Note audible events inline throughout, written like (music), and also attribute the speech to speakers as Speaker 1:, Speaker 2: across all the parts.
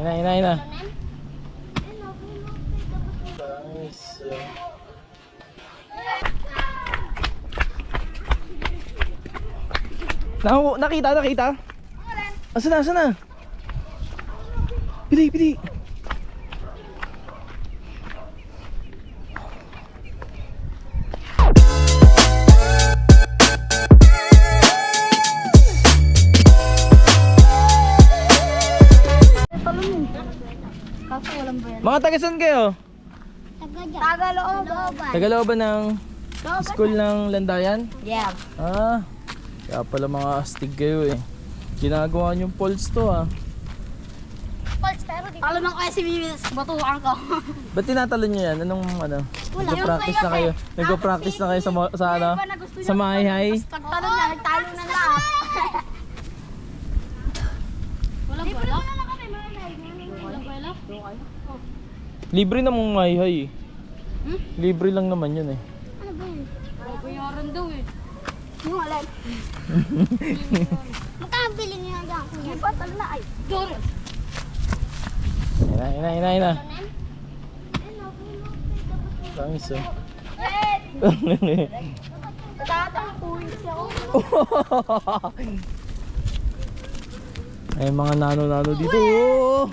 Speaker 1: ina, ina, ina. Nice. Naku, nakita, nakita? Asa na, asa na? Pili, pili. Mga taga saan kayo?
Speaker 2: Tagalooban.
Speaker 1: Tagalooban ng school ng Landayan?
Speaker 2: Yeah.
Speaker 1: Ah, kaya pala mga astig kayo eh. Ginagawa niyong polls to ah.
Speaker 2: Talo ng Mimis, batuhan ko. (laughs)
Speaker 1: Ba't tinatalon niyo yan? Anong ano?
Speaker 2: Wala.
Speaker 1: Nagpo-practice na kayo? Nagpo-practice na kayo sa, sa ano? Sa mahihay?
Speaker 2: Pagtalo na, nagtalo na lahat. Walang bala? Walang bala?
Speaker 1: Libre na mong mahihay eh.
Speaker 2: Hmm?
Speaker 1: Libre lang naman yun eh.
Speaker 2: Ano ba yun? Bayaran daw eh. Yung alay. (laughs) Magkano bilhin niyo dyan? Yung patalo na ay. Doon.
Speaker 1: Ina, ina, ina, ina. Langis oh.
Speaker 2: Tatampuin siya ako. (laughs)
Speaker 1: Ay mga nano-nano dito. Oh!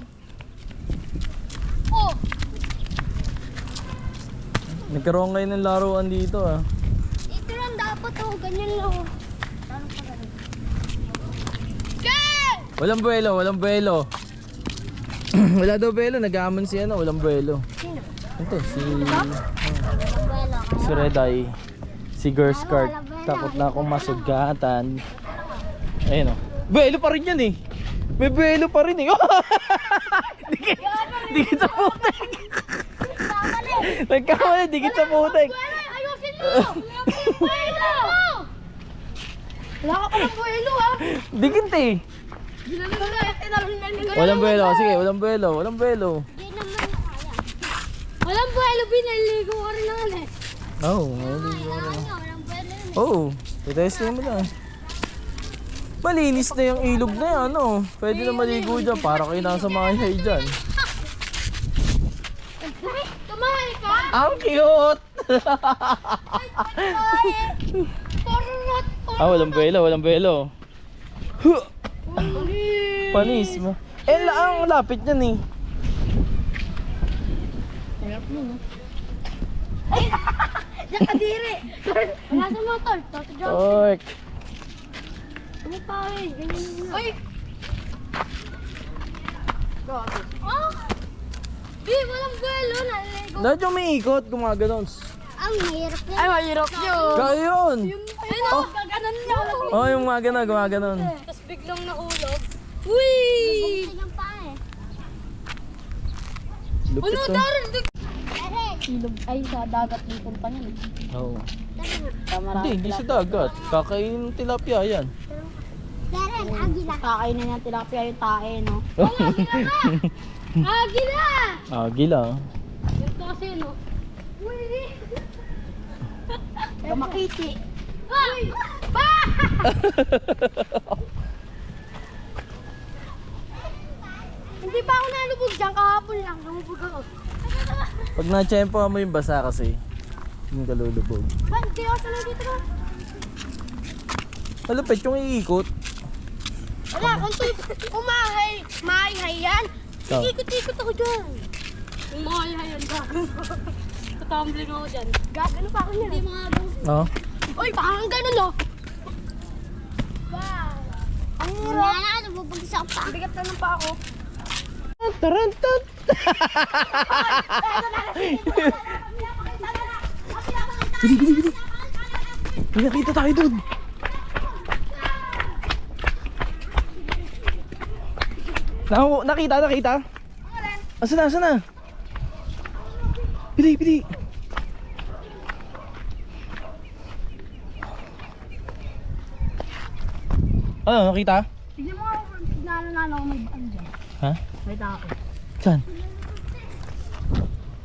Speaker 1: Nagkaroon kayo ng laruan dito ah.
Speaker 2: Ito lang dapat oh, ganyan lang. Go!
Speaker 1: Walang buwelo, walang buwelo. (clears throat) Wala daw buwelo, nag-aamon si ano, walang buwelo.
Speaker 2: Sino?
Speaker 1: Ito, si... Si Reday. Si Girl Skirt. Takot na akong masugatan. Ayun o. Buwelo pa rin yan eh. May buwelo pa rin eh. dikit, dikit sa putek. Nagkamali, dikit sa putek.
Speaker 2: Ayusin mo! Wala ka palang buwelo ha!
Speaker 1: Dikit eh. Walang buwelo. Sige, walang buwelo. Walang buwelo.
Speaker 2: Hindi naman kaya. Walang buwelo, binaligo ko rin naman eh.
Speaker 1: Oh,
Speaker 2: Walang buwelo.
Speaker 1: Oh, itesting mo lang. Malinis na yung ilog na yan, ano. Pwede na maligo dyan para kayo nasa mga hay dyan.
Speaker 2: Tumahay ka?
Speaker 1: Ang cute! Ah, walang belo, walang belo. Huh! Panis mo. Eh, ang lapit niyan eh. (laughs)
Speaker 2: Nakadiri! Wala sa motor. Toto John.
Speaker 1: Tork.
Speaker 2: Ano pa eh? Ganyan yun. Uy! Oh! Di, walang buwelo. Naliligo.
Speaker 1: Dahil yung may ikot, gumaganon.
Speaker 2: Ang mahirap yun. Ay, mahirap yun.
Speaker 1: Kaya yun!
Speaker 2: Ay, no, gaganan niya.
Speaker 1: Oh, yung mga ganon, gumaganon.
Speaker 2: Tapos biglang naulog. Uy! Eh.
Speaker 1: Lupit to.
Speaker 2: Ilog ay sa dagat yung punta niya.
Speaker 1: Oo.
Speaker 2: Tama
Speaker 1: Hindi, hindi sa dagat. Kakainin ng tilapia yan.
Speaker 2: Darren, agila. Kakainin niya tilapia yung tae, no? agila!
Speaker 1: Ah, gila.
Speaker 2: Kasi, no? Uy! Kamakiti. Pa! Pa! (laughs) Hindi pa ako nalubog dyan, kahapon lang. Lumubog ako.
Speaker 1: Pag na-tsempo mo yung basa kasi, yung kalulubog.
Speaker 2: Man, di ako tuloy dito.
Speaker 1: Malupit yung iikot.
Speaker 2: Wala, kung tu- umahay, mahay yan.
Speaker 1: Oh.
Speaker 2: Ikot-ikot ako dyan. Yung mahay yan, gagano. Tatumbling ako dyan. Gagano pa ako yan. Hindi mga
Speaker 1: Oo.
Speaker 2: Uy, parang ganun no. Wow. Ang hirap. Wala na, nabubagsak pa. Bigat na ng pa ako.
Speaker 1: Tarantat! Bili, bili, bili! May nakita tayo dun! Naku, nakita, nakita? Asa na, asa na? Bili, bili! Ano, nakita?
Speaker 2: Tignan mo ako, nalo na ako may baan dyan.
Speaker 1: Ha?
Speaker 2: May tako.
Speaker 1: Saan?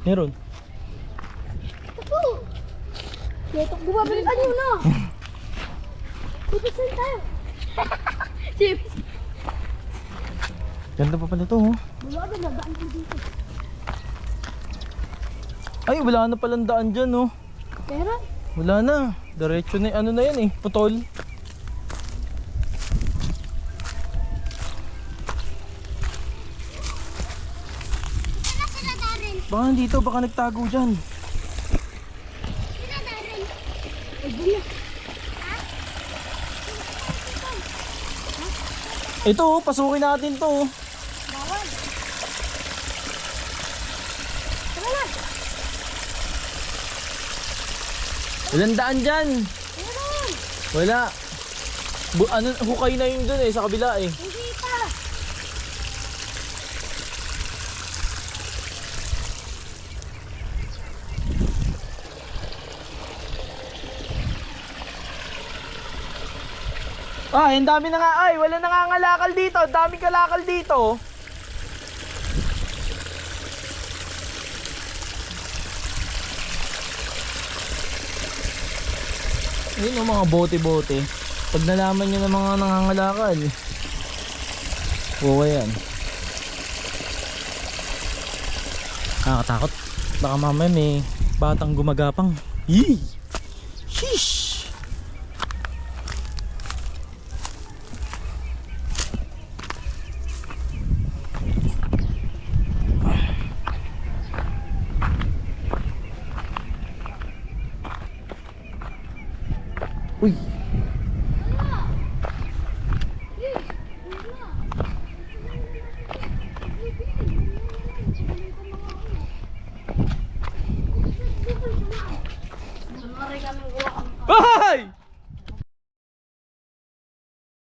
Speaker 1: Meron.
Speaker 2: Ito! Ito, bumabalikan nyo na! Bibisan tayo! Sibis!
Speaker 1: Ganda pa pala to, oh.
Speaker 2: Wala ka na, daan ko dito.
Speaker 1: Ay, wala na palang daan dyan, oh.
Speaker 2: Pero,
Speaker 1: Wala na. Diretso na, ano na yan eh, putol. Baka nandito, baka nagtago dyan. Ito, oh, pasukin natin to. oh.
Speaker 2: Bawal. Tara na.
Speaker 1: Walang daan dyan.
Speaker 2: Meron.
Speaker 1: Wala. Bu ano, hukay na yun dun eh, sa kabila eh.
Speaker 2: Hindi pa.
Speaker 1: Ay, ang dami na nga. Ay, wala nangangalakal dito. Ang daming kalakal dito. Ayun ang mga bote-bote. Pag nalaman nyo ng mga nangangalakal. Buwa yan. Nakakatakot. Baka mamaya may batang gumagapang. Yee! Sheesh!